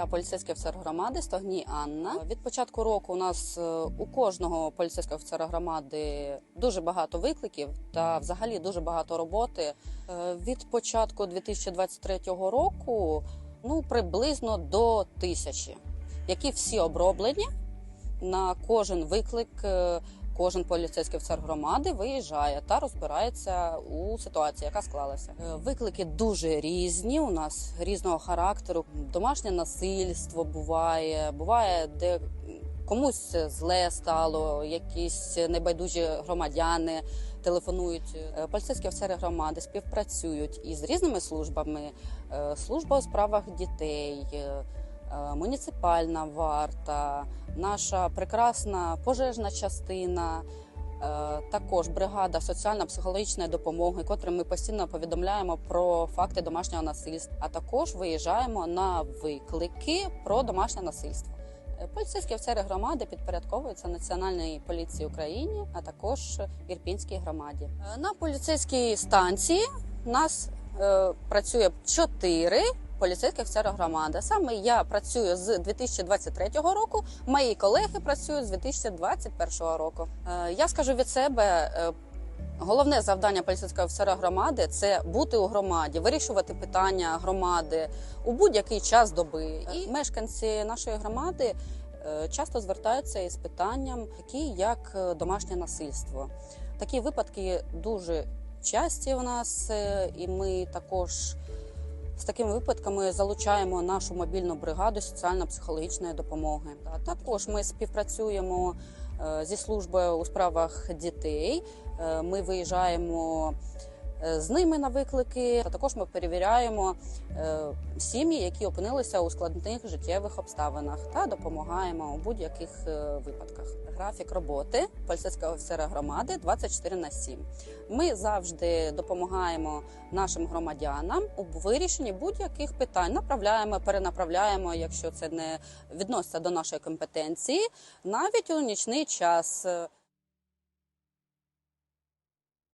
Я поліцейський офіцер громади Стогній Анна. Від початку року у нас е, у кожного поліцейського офіцера громади дуже багато викликів та взагалі дуже багато роботи. Е, Від початку 2023 року ну приблизно до тисячі, які всі оброблені на кожен виклик. Кожен поліцейський офіцер громади виїжджає та розбирається у ситуації, яка склалася. Е, Виклики дуже різні. У нас різного характеру. Домашнє насильство буває, буває, де комусь зле стало, якісь небайдужі громадяни телефонують. Е, Поліцейські офіцери громади співпрацюють із різними службами: Е, служба у справах дітей. Е, Муніципальна варта, наша прекрасна пожежна частина, е, також бригада соціально-психологічної допомоги, котрим ми постійно повідомляємо про факти домашнього насильства, а також виїжджаємо на виклики про домашнє насильство. Е, Поліцейські офіцери громади підпорядковуються Національній поліції України, а також Ірпінській громаді. На поліцейській станції нас е, працює чотири поліцейських офіцера громади. Саме я працюю з 2023 року. Мої колеги працюють з 2021 року. Е, Я скажу від себе. е, Головне завдання поліцейського офіцера громади це бути у громаді, вирішувати питання громади у будь-який час доби. І мешканці нашої громади е, часто звертаються із питанням, такі як домашнє насильство. Такі випадки дуже часті у нас, і ми також з такими випадками залучаємо нашу мобільну бригаду соціально-психологічної допомоги. Також ми співпрацюємо е, зі службою у справах дітей. Е, Ми виїжджаємо з ними на виклики. Та також ми перевіряємо е, сім'ї, які опинилися у складних життєвих обставинах, та допомагаємо у будь-яких е, випадках. Графік роботи поліцейського офіцера громади 24 на 7. Ми завжди допомагаємо нашим громадянам у вирішенні будь-яких питань. Направляємо, перенаправляємо, якщо це не відноситься до нашої компетенції, навіть у нічний час.